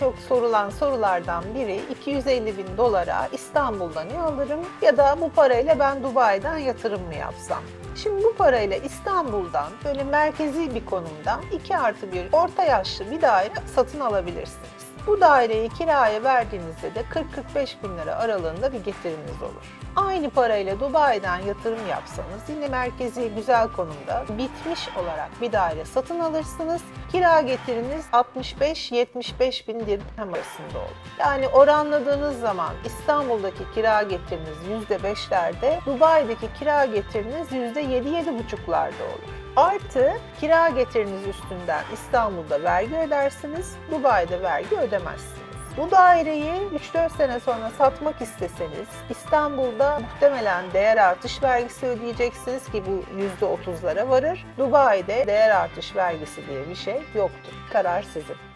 çok sorulan sorulardan biri 250 bin dolara İstanbul'da ne alırım ya da bu parayla ben Dubai'den yatırım mı yapsam? Şimdi bu parayla İstanbul'dan böyle merkezi bir konumdan 2 artı bir orta yaşlı bir daire satın alabilirsiniz. Bu daireyi kiraya verdiğinizde de 40-45 bin lira aralığında bir getiriniz olur. Aynı parayla Dubai'den yatırım yapsanız yine merkezi güzel konumda bitmiş olarak bir daire satın alırsınız. Kira getiriniz 65-75 bin dirhem arasında olur. Yani oranladığınız zaman İstanbul'daki kira getiriniz %5'lerde, Dubai'deki kira getiriniz %7-7,5'larda olur. Artı kira getiriniz üstünden İstanbul'da vergi ödersiniz, Dubai'de vergi ödemezsiniz. Bu daireyi 3-4 sene sonra satmak isteseniz İstanbul'da muhtemelen değer artış vergisi ödeyeceksiniz ki bu %30'lara varır. Dubai'de değer artış vergisi diye bir şey yoktur. Karar sizin.